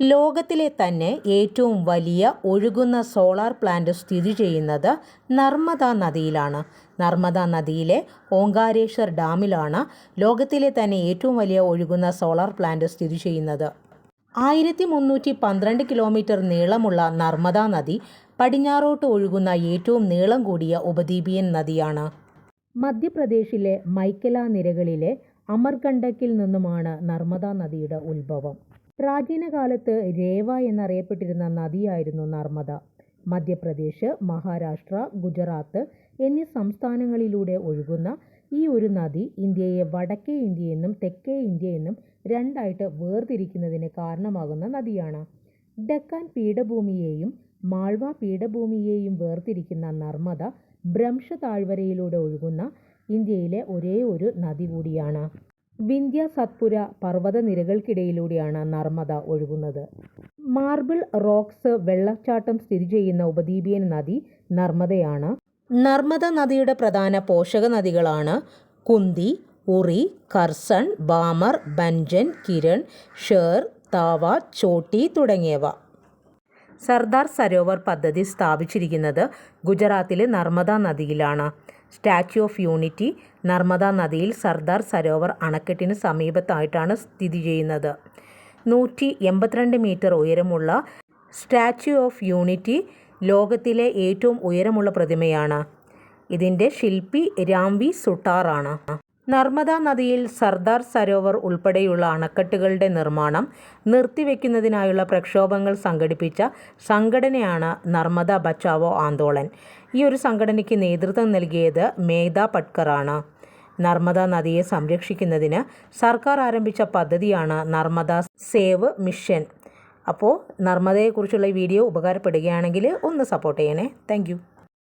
ലോകത്തിലെ തന്നെ ഏറ്റവും വലിയ ഒഴുകുന്ന സോളാർ പ്ലാന്റ് സ്ഥിതി ചെയ്യുന്നത് നർമ്മദ നദിയിലാണ്. നർമ്മദ നദിയിലെ ഓങ്കാരേശ്വർ ഡാമിലാണ് ലോകത്തിലെ തന്നെ ഏറ്റവും വലിയ ഒഴുകുന്ന സോളാർ പ്ലാന്റ് സ്ഥിതി ചെയ്യുന്നത്. ആയിരത്തി മുന്നൂറ്റി പന്ത്രണ്ട് കിലോമീറ്റർ നീളമുള്ള നർമ്മദ നദി പടിഞ്ഞാറോട്ട് ഒഴുകുന്ന ഏറ്റവും നീളം കൂടിയ ഉപദ്വീപിയൻ നദിയാണ്. മധ്യപ്രദേശിലെ മൈക്കല നിരകളിലെ അമർകണ്ടക്കിൽ നിന്നുമാണ് നർമ്മദ നദിയുടെ ഉത്ഭവം. പ്രാചീന കാലത്ത് രേവ എന്നറിയപ്പെട്ടിരുന്ന നദിയായിരുന്നു നർമ്മദ. മധ്യപ്രദേശ് മഹാരാഷ്ട്ര ഗുജറാത്ത് എന്നീ സംസ്ഥാനങ്ങളിലൂടെ ഒഴുകുന്ന ഈ ഒരു നദി ഇന്ത്യയെ വടക്കേ ഇന്ത്യയെന്നും തെക്കേ ഇന്ത്യയെന്നും രണ്ടായിട്ട് വേർതിരിക്കുന്നതിന് കാരണമാകുന്ന നദിയാണ്. ഡക്കാൻ പീഠഭൂമിയെയും മാൾവ പീഠഭൂമിയെയും വേർതിരിക്കുന്ന നർമ്മദ ഭ്രംശ താഴ്വരയിലൂടെ ഒഴുകുന്ന ഇന്ത്യയിലെ ഒരേ ഒരു നദി കൂടിയാണ്. വിന്ധ്യ സത്പുര പർവതനിരകൾക്കിടയിലൂടെയാണ് നർമ്മദ ഒഴുകുന്നത്. മാർബിൾ റോക്സ് വെള്ളച്ചാട്ടം സ്ഥിതി ചെയ്യുന്ന ഉപദ്വീപിയൻ നദി നർമ്മദയാണ്. നർമ്മദ നദിയുടെ പ്രധാന പോഷക നദികളാണ് കുന്തി ഉറി കർസൺ ബാമർ ബഞ്ചൻ കിരൺ ഷേർ താവ ചോട്ടി തുടങ്ങിയവ. സർദാർ സരോവർ പദ്ധതി സ്ഥാപിച്ചിരിക്കുന്നത് ഗുജറാത്തിലെ നർമ്മദ നദിയിലാണ്. സ്റ്റാച്യു ഓഫ് യൂണിറ്റി നർമ്മദ നദിയിൽ സർദാർ സരോവർ അണക്കെട്ടിന് സമീപത്തായിട്ടാണ് സ്ഥിതി ചെയ്യുന്നത്. നൂറ്റി എൺപത്തിരണ്ട് മീറ്റർ ഉയരമുള്ള സ്റ്റാച്യു ഓഫ് യൂണിറ്റി ലോകത്തിലെ ഏറ്റവും ഉയരമുള്ള പ്രതിമയാണ്. ഇതിന്റെ ശില്പി രാംവി സുട്ടാറാണ്. നർമ്മദ നദിയിൽ സർദാർ സരോവർ ഉൾപ്പെടെയുള്ള അണക്കെട്ടുകളുടെ നിർമ്മാണം നിർത്തിവെക്കുന്നതിനായുള്ള പ്രക്ഷോഭങ്ങൾ സംഘടിപ്പിച്ച സംഘടനയാണ് നർമ്മദ ബച്ചാവോ ആന്തോളൻ. ഈ ഒരു സംഘടനയ്ക്ക് നേതൃത്വം നൽകിയത് മേധ പട്കറാണ്. നർമ്മദ നദിയെ സംരക്ഷിക്കുന്നതിന് സർക്കാർ ആരംഭിച്ച പദ്ധതിയാണ് നർമ്മദ സേവ് മിഷൻ. അപ്പോൾ നർമ്മദയെക്കുറിച്ചുള്ള വീഡിയോ ഉപകാരപ്പെടുകയാണെങ്കിൽ ഒന്ന് സപ്പോർട്ട് ചെയ്യണേ. താങ്ക്